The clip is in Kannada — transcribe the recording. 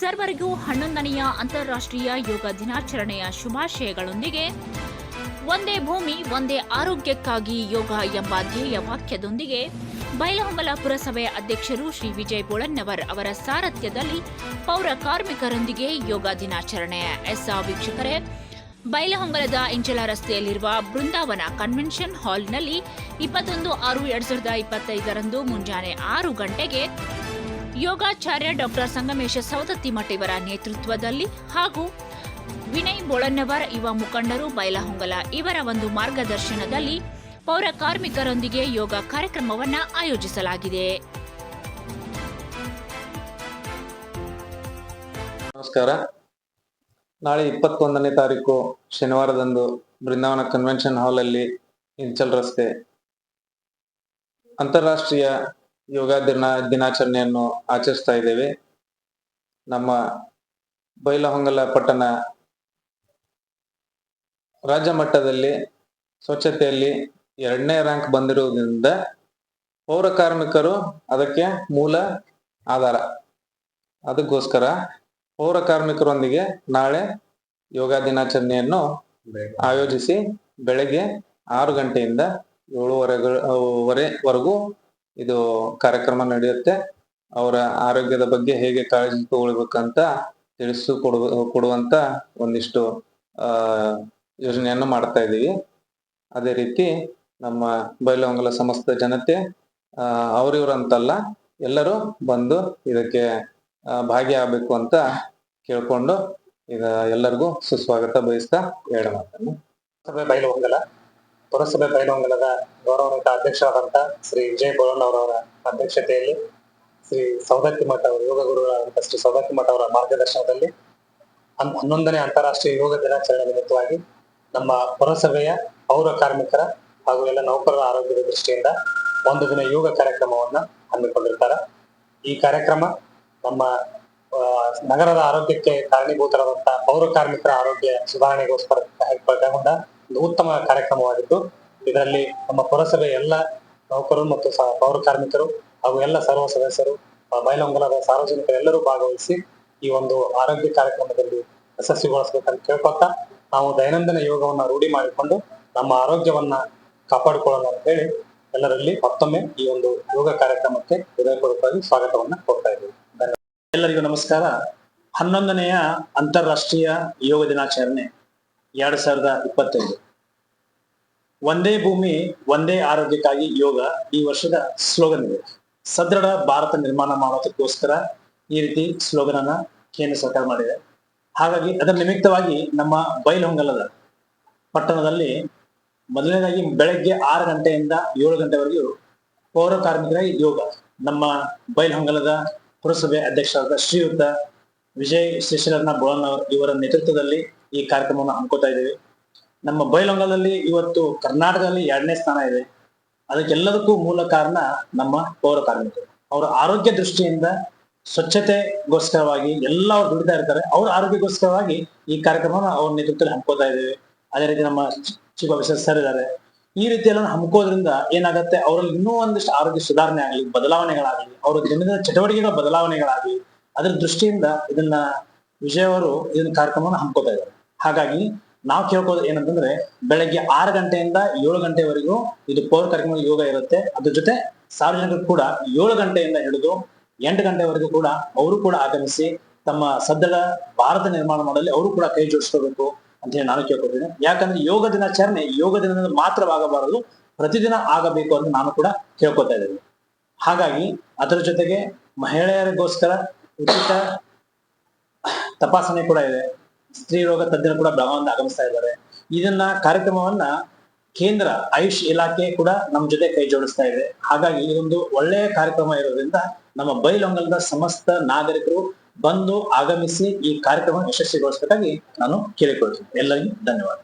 ಸರ್ವರಿಗೂ ಹನ್ನೊಂದನೆಯ ಅಂತಾರಾಷ್ಟ್ರೀಯ ಯೋಗ ದಿನಾಚರಣೆಯ ಶುಭಾಶಯಗಳೊಂದಿಗೆ ಒಂದೇ ಭೂಮಿ, ಒಂದೇ ಆರೋಗ್ಯಕ್ಕಾಗಿ ಯೋಗ ಎಂಬ ಧ್ಯೇಯ ವಾಕ್ಯದೊಂದಿಗೆ ಬೈಲಹೊಂಗಲ ಪುರಸಭೆ ಅಧ್ಯಕ್ಷರು ಶ್ರೀ ವಿಜಯ್ ಬೋಳನ್ನವರ್ ಅವರ ಸಾರಥ್ಯದಲ್ಲಿ ಪೌರ ಕಾರ್ಮಿಕರೊಂದಿಗೆ ಯೋಗ ದಿನಾಚರಣೆ. ಎಸ್ಆ ವೀಕ್ಷಕರೇ ಬೈಲಹೊಂಗಲದ ಇಂಚಲ ರಸ್ತೆಯಲ್ಲಿರುವ ಬೃಂದಾವನ ಕನ್ವೆನ್ಷನ್ ಹಾಲ್ನಲ್ಲಿ ಇಪ್ಪತ್ತೊಂದು ಆರು ಎರಡ್ ಸಾವಿರದ ಇಪ್ಪತ್ತೈದರಂದು ಮುಂಜಾನೆ ಆರು ಗಂಟೆಗೆ ಯೋಗಾಚಾರ್ಯ ಡಾಕ್ಟರ್ ಸಂಗಮೇಶ ಸವದತ್ತಿ ಮಠಿವರ ನೇತೃತ್ವದಲ್ಲಿ ಹಾಗೂ ವಿನಯ್ ಬೋಳನ್ನವರ್ ಯುವ ಮುಖಂಡರು ಬೈಲಹೊಂಗಲ ಇವರ ಒಂದು ಮಾರ್ಗದರ್ಶನದಲ್ಲಿ ಪೌರ ಕಾರ್ಮಿಕರೊಂದಿಗೆ ಯೋಗ ಕಾರ್ಯಕ್ರಮವನ್ನ ಆಯೋಜಿಸಲಾಗಿದೆ. ನಮಸ್ಕಾರ. ನಾಳೆ ಇಪ್ಪತ್ತೊಂದನೇ ತಾರೀಕು ಶನಿವಾರದಂದು ಬೃಂದಾವನ ಕನ್ವೆನ್ಷನ್ ಹಾಲ್ ಅಲ್ಲಿ ಇಂಚಲ್ ರಸ್ತೆ. ಅಂತಾರಾಷ್ಟ್ರೀಯ ಯೋಗ ದಿನ, ದಿನಾಚರಣೆಯನ್ನು ಆಚರಿಸ್ತಾ ಇದ್ದೇವೆ. ನಮ್ಮ ಬೈಲಹೊಂಗಲ ಪಟ್ಟಣ ರಾಜ್ಯ ಮಟ್ಟದಲ್ಲಿ ಸ್ವಚ್ಛತೆಯಲ್ಲಿ ಎರಡನೇ ರ್ಯಾಂಕ್ ಬಂದಿರುವುದರಿಂದ ಪೌರ ಕಾರ್ಮಿಕರು ಅದಕ್ಕೆ ಮೂಲ ಆಧಾರ. ಅದಕ್ಕೋಸ್ಕರ ಪೌರ ಕಾರ್ಮಿಕರೊಂದಿಗೆ ನಾಳೆ ಯೋಗ ದಿನಾಚರಣೆಯನ್ನು ಆಯೋಜಿಸಿ ಬೆಳಗ್ಗೆ ಆರು ಗಂಟೆಯಿಂದ ಏಳುವರೆವರೆವರೆಗೂ ಇದು ಕಾರ್ಯಕ್ರಮ ನಡೆಯುತ್ತೆ. ಅವರ ಆರೋಗ್ಯದ ಬಗ್ಗೆ ಹೇಗೆ ಕಾಳಜಿ ತಗೊಳ್ಬೇಕಂತ ತಿಳಿಸು ಕೊಡು ಕೊಡುವಂತ ಒಂದಿಷ್ಟು ಯೋಜನೆಯನ್ನು ಮಾಡ್ತಾ ಇದ್ದೀವಿ. ಅದೇ ರೀತಿ ನಮ್ಮ ಬೈಲವಂಗಲ ಸಮಸ್ತ ಜನತೆ ಅವ್ರಿವ್ರಂತಲ್ಲ, ಎಲ್ಲರೂ ಬಂದು ಇದಕ್ಕೆ ಭಾಗಿಯಾಗಬೇಕು ಅಂತ ಕೇಳ್ಕೊಂಡು ಈಗ ಎಲ್ಲರಿಗೂ ಸುಸ್ವಾಗತ ಬಯಸ್ತಾ ಎರಡು ಮಾತನ್ನು ಬೈಲಹೊಂಗಲ. ಪುರಸಭೆ ಬೈಲಹೊಂಗಲದ ಗೌರವಾನ್ವಿತ ಅಧ್ಯಕ್ಷರಾದಂತ ಶ್ರೀ ವಿಜಯ್ ಬೋಳನ್ ಅವರವರ ಅಧ್ಯಕ್ಷತೆಯಲ್ಲಿ ಶ್ರೀ ಸೌದತ್ತಿ ಮಠ ಅವರ, ಯೋಗ ಗುರುಗಳಾದಂತ ಶ್ರೀ ಸೌದತ್ತಿ ಮಠ ಅವರ ಮಾರ್ಗದರ್ಶನದಲ್ಲಿ ಹನ್- ಹನ್ನೊಂದನೇ ಅಂತಾರಾಷ್ಟ್ರೀಯ ಯೋಗ ದಿನಾಚರಣೆ ನಿಮಿತ್ತವಾಗಿ ನಮ್ಮ ಪುರಸಭೆಯ ಪೌರ ಕಾರ್ಮಿಕರ ಹಾಗೂ ಎಲ್ಲ ನೌಕರರ ಆರೋಗ್ಯದ ದೃಷ್ಟಿಯಿಂದ ಒಂದು ದಿನ ಯೋಗ ಕಾರ್ಯಕ್ರಮವನ್ನ ಹಮ್ಮಿಕೊಂಡಿರ್ತಾರೆ. ಈ ಕಾರ್ಯಕ್ರಮ ನಮ್ಮ ನಗರದ ಆರೋಗ್ಯಕ್ಕೆ ಕಾರಣೀಭೂತರಾದಂತಹ ಪೌರ ಕಾರ್ಮಿಕರ ಆರೋಗ್ಯ ಸುಧಾರಣೆಗೋಸ್ಕರ ಕೈಗೊಂಡ ಉತ್ತಮ ಕಾರ್ಯಕ್ರಮವಾಗಿದ್ದು, ಇದರಲ್ಲಿ ನಮ್ಮ ಪುರಸಭೆ ಎಲ್ಲ ನೌಕರರು ಮತ್ತು ಪೌರ ಕಾರ್ಮಿಕರು ಹಾಗೂ ಎಲ್ಲ ಸರ್ವ ಸದಸ್ಯರು ಬಯಲಂಗುಲದ ಸಾರ್ವಜನಿಕರೆಲ್ಲರೂ ಭಾಗವಹಿಸಿ ಈ ಒಂದು ಆರೋಗ್ಯ ಕಾರ್ಯಕ್ರಮದಲ್ಲಿ ಯಶಸ್ವಿಗೊಳಿಸಬೇಕಂತ ಕೇಳ್ಕೊತಾ ನಾವು ದೈನಂದಿನ ಯೋಗವನ್ನು ರೂಢಿ ಮಾಡಿಕೊಂಡು ನಮ್ಮ ಆರೋಗ್ಯವನ್ನ ಕಾಪಾಡಿಕೊಳ್ಳೋಣ ಅಂತ ಹೇಳಿ ಎಲ್ಲರಲ್ಲಿ ಮತ್ತೊಮ್ಮೆ ಈ ಒಂದು ಯೋಗ ಕಾರ್ಯಕ್ರಮಕ್ಕೆ ಹೃದಯಪೂರ್ವಕವಾಗಿ ಸ್ವಾಗತವನ್ನ ಕೊಡ್ತಾ ಇದ್ದೀವಿ. ಎಲ್ಲರಿಗೂ ನಮಸ್ಕಾರ. ಹನ್ನೊಂದನೆಯ ಅಂತಾರಾಷ್ಟ್ರೀಯ ಯೋಗ ದಿನಾಚರಣೆ ಎರಡ್ ಸಾವಿರದ ಇಪ್ಪತ್ತೈದು. ಒಂದೇ ಭೂಮಿ, ಒಂದೇ ಆರೋಗ್ಯಕ್ಕಾಗಿ ಯೋಗ ಈ ವರ್ಷದ ಸ್ಲೋಗನ್ ಇದೆ. ಸದೃಢ ಭಾರತ ನಿರ್ಮಾಣ ಮಾಡೋದಕ್ಕೋಸ್ಕರ ಈ ರೀತಿ ಸ್ಲೋಗನ್ ಅನ್ನ ಕೇಂದ್ರ ಸರ್ಕಾರ ಮಾಡಿದೆ. ಹಾಗಾಗಿ ಅದರ ನಿಮಿತ್ತವಾಗಿ ನಮ್ಮ ಬೈಲಹೊಂಗಲದ ಪಟ್ಟಣದಲ್ಲಿ ಮೊದಲನೇದಾಗಿ ಬೆಳಗ್ಗೆ ಆರು ಗಂಟೆಯಿಂದ ಏಳು ಗಂಟೆವರೆಗೂ ಪೌರ ಕಾರ್ಮಿಕರಾಗಿ ಯೋಗ. ನಮ್ಮ ಬೈಲಹೊಂಗಲದ ಪುರಸಭೆ ಅಧ್ಯಕ್ಷರಾದ ಶ್ರೀಯುತ ವಿಜಯ್ ಶ್ರೀಶರಣ್ಣ ಬೋಳನ್ ಇವರ ನೇತೃತ್ವದಲ್ಲಿ ಈ ಕಾರ್ಯಕ್ರಮವನ್ನು ಹಮ್ಮಿಕೊತಾ ಇದ್ದೀವಿ. ನಮ್ಮ ಬೈಲಹೊಂಗಲದಲ್ಲಿ ಇವತ್ತು ಕರ್ನಾಟಕದಲ್ಲಿ ಎರಡನೇ ಸ್ಥಾನ ಇದೆ. ಅದಕ್ಕೆಲ್ಲದಕ್ಕೂ ಮೂಲ ಕಾರಣ ನಮ್ಮ ಪೌರ ಕಾರ್ಮಿಕರು. ಅವರ ಆರೋಗ್ಯ ದೃಷ್ಟಿಯಿಂದ ಸ್ವಚ್ಛತೆಗೋಸ್ಕರವಾಗಿ ಎಲ್ಲ ಅವ್ರು ದುಡಿತಾ ಇರ್ತಾರೆ, ಅವ್ರ ಆರೋಗ್ಯಕ್ಕೋಸ್ಕರವಾಗಿ ಈ ಕಾರ್ಯಕ್ರಮನ ಅವ್ರ ನೇತೃತ್ವದಲ್ಲಿ ಹಮ್ಮಿಕೊತಾ ಇದ್ದೇವೆ. ಅದೇ ರೀತಿ ನಮ್ಮ ಚೀಫ್ ಆಫೀಸರ್ ಸರ್ ಇದ್ದಾರೆ. ಈ ರೀತಿ ಎಲ್ಲ ಹಮ್ಮಿಕೋದ್ರಿಂದ ಏನಾಗುತ್ತೆ, ಅವರಲ್ಲಿ ಇನ್ನೂ ಒಂದಿಷ್ಟು ಆರೋಗ್ಯ ಸುಧಾರಣೆ ಆಗಲಿ, ಬದಲಾವಣೆಗಳಾಗಲಿ, ಅವರ ದಿನದ ಚಟುವಟಿಕೆಗಳ ಬದಲಾವಣೆಗಳಾಗಲಿ, ಅದರ ದೃಷ್ಟಿಯಿಂದ ಇದನ್ನ ವಿಜಯ್ ಅವರು ಇದನ್ನ ಕಾರ್ಯಕ್ರಮವನ್ನು ಹಮ್ಮಿಕೊತಾ ಇದ್ದಾರೆ. ಹಾಗಾಗಿ ನಾವು ಕೇಳ್ಕೋದು ಏನಂತಂದ್ರೆ ಬೆಳಗ್ಗೆ ಆರು ಗಂಟೆಯಿಂದ ಏಳು ಗಂಟೆವರೆಗೂ ಇದು ಪೌರ ಕಾರ್ಯಕ್ರಮ ಯೋಗ ಇರುತ್ತೆ. ಅದ್ರ ಜೊತೆ ಸಾರ್ವಜನಿಕರು ಕೂಡ ಏಳು ಗಂಟೆಯಿಂದ ಹಿಡಿದು ಎಂಟು ಗಂಟೆವರೆಗೂ ಕೂಡ ಅವರು ಕೂಡ ಆಗಮಿಸಿ ತಮ್ಮ ಸದೃಢ ಭಾರತ ನಿರ್ಮಾಣ ಮಾಡಲು ಅವರು ಕೂಡ ಕೈ ಜೋಡಿಸ್ಕೋಬೇಕು ಅಂತ ಹೇಳಿ ನಾನು ಕೇಳ್ಕೊತೀನಿ ಯಾಕಂದ್ರೆ ಯೋಗ ದಿನಾಚರಣೆ ಯೋಗ ದಿನದಿಂದ ಮಾತ್ರವಾಗಬಾರದು ಪ್ರತಿದಿನ ಆಗಬೇಕು ಅಂತ ನಾನು ಕೂಡ ಕೇಳ್ಕೊತಾ ಇದ್ದೀನಿ. ಹಾಗಾಗಿ ಅದರ ಜೊತೆಗೆ ಮಹಿಳೆಯರಿಗೋಸ್ಕರ ಉಚಿತ ತಪಾಸಣೆ ಕೂಡ ಇದೆ. ಸ್ತ್ರೀ ರೋಗ ತಜ್ಞರು ಕೂಡ ಬೆಳಗಾವಿಯಿಂದ ಆಗಮಿಸ್ತಾ ಇದ್ದಾರೆ. ಇದನ್ನ ಕಾರ್ಯಕ್ರಮವನ್ನ ಕೇಂದ್ರ ಆಯುಷ್ ಇಲಾಖೆ ಕೂಡ ನಮ್ಮ ಜೊತೆ ಕೈ ಜೋಡಿಸ್ತಾ ಇದೆ. ಹಾಗಾಗಿ ಇದೊಂದು ಒಳ್ಳೆಯ ಕಾರ್ಯಕ್ರಮ ಇರೋದ್ರಿಂದ ನಮ್ಮ ಬೈಲೊಂಗಲದ ಸಮಸ್ತ ನಾಗರಿಕರು ಬಂದು ಆಗಮಿಸಿ ಈ ಕಾರ್ಯಕ್ರಮ ಯಶಸ್ವಿಗೊಳಿಸಬೇಕಾಗಿ ನಾನು ಕೇಳಿಕೊಳ್ತೀನಿ. ಎಲ್ಲರಿಗೂ ಧನ್ಯವಾದ.